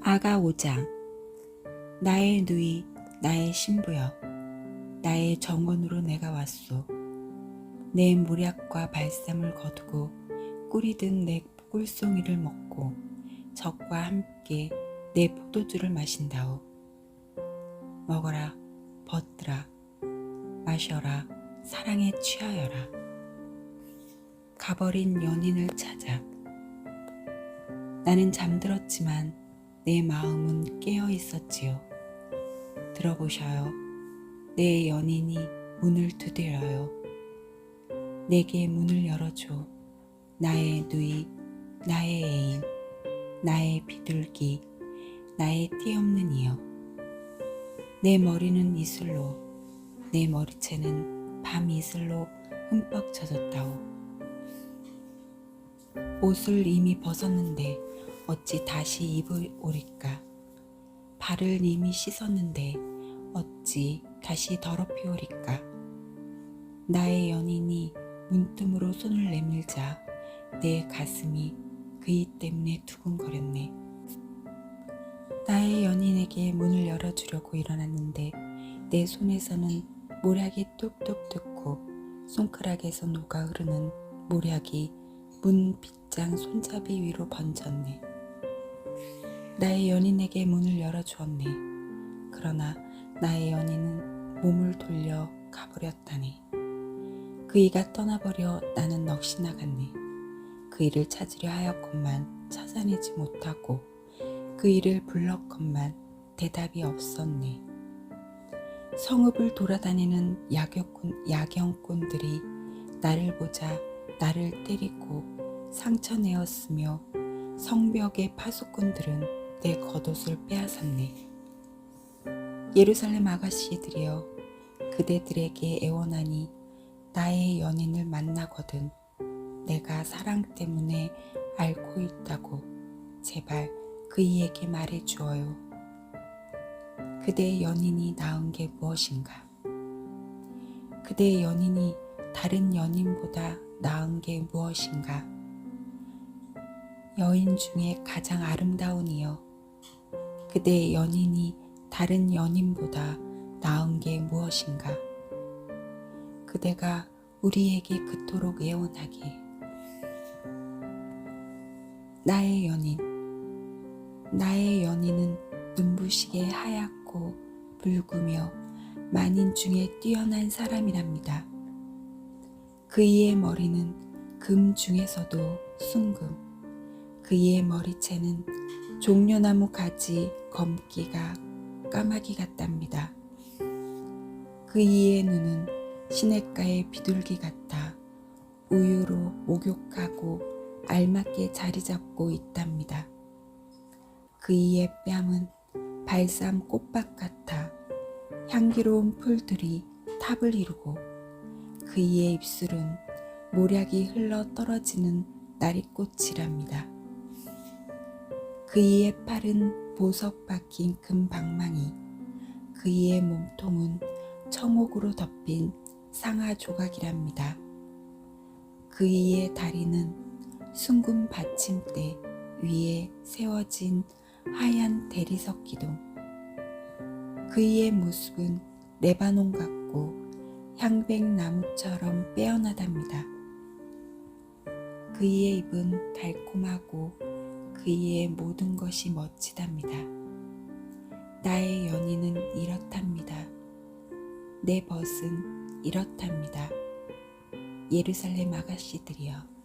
아가 5장 나의 누이 나의 신부여 나의 정원으로 내가 왔소. 내 모략과 발삼을 거두고 꿀이 든 내 꿀송이를 먹고 적과 함께 내 포도주를 마신다오. 먹어라 벗들아 마셔라 사랑에 취하여라. 가버린 연인을 찾아 나는 잠들었지만 내 마음은 깨어 있었지요. 들어보셔요. 내 연인이 문을 두드려요. 내게 문을 열어줘. 나의 누이, 나의 애인, 나의 비둘기, 나의 띠 없는 이여. 내 머리는 이슬로, 내 머리채는 밤 이슬로 흠뻑 젖었다오. 옷을 이미 벗었는데 어찌 다시 입으오리까? 발을 이미 씻었는데 어찌 다시 더럽히오리까? 나의 연인이 문틈으로 손을 내밀자 내 가슴이 그이 때문에 두근거렸네. 나의 연인에게 문을 열어주려고 일어났는데 내 손에서는 모략이 뚝뚝 듣고 손가락에서 녹아 흐르는 모략이 문 빗장 손잡이 위로 번졌네. 나의 연인에게 문을 열어주었네. 그러나 나의 연인은 몸을 돌려 가버렸다네. 그 이가 떠나버려 나는 넋이 나갔네. 그 이를 찾으려 하였건만 찾아내지 못하고 그 이를 불렀건만 대답이 없었네. 성읍을 돌아다니는 야경꾼, 야경꾼들이 나를 보자 나를 때리고 상처내었으며 성벽의 파수꾼들은 내 겉옷을 빼앗았네. 예루살렘 아가씨들이여 그대들에게 애원하니 나의 연인을 만나거든 내가 사랑 때문에 앓고 있다고 제발 그이에게 말해 주어요. 그대의 연인이 낳은 게 무엇인가? 그대의 연인이 다른 연인보다 나은 게 무엇인가? 여인 중에 가장 아름다운 이여, 그대의 연인이 다른 연인보다 나은 게 무엇인가? 그대가 우리에게 그토록 애원하게. 나의 연인, 나의 연인은 눈부시게 하얗고 붉으며 만인 중에 뛰어난 사람이랍니다. 그이의 머리는 금 중에서도 순금, 그이의 머리채는 종려나무 가지 검기가 까마귀 같답니다. 그 이의 눈은 시냇가의 비둘기 같아 우유로 목욕하고 알맞게 자리 잡고 있답니다. 그 이의 뺨은 발삼 꽃밭 같아 향기로운 풀들이 탑을 이루고 그 이의 입술은 모략이 흘러 떨어지는 나리꽃이랍니다. 그이의 팔은 보석 박힌 금방망이, 그이의 몸통은 청옥으로 덮인 상아 조각이랍니다. 그이의 다리는 숭금 받침대 위에 세워진 하얀 대리석 기둥. 그이의 모습은 레바논 같고 향백나무처럼 빼어나답니다. 그이의 입은 달콤하고 그이의 모든 것이 멋지답니다. 나의 연인은 이렇답니다. 내 벗은 이렇답니다. 예루살렘 아가씨들이여.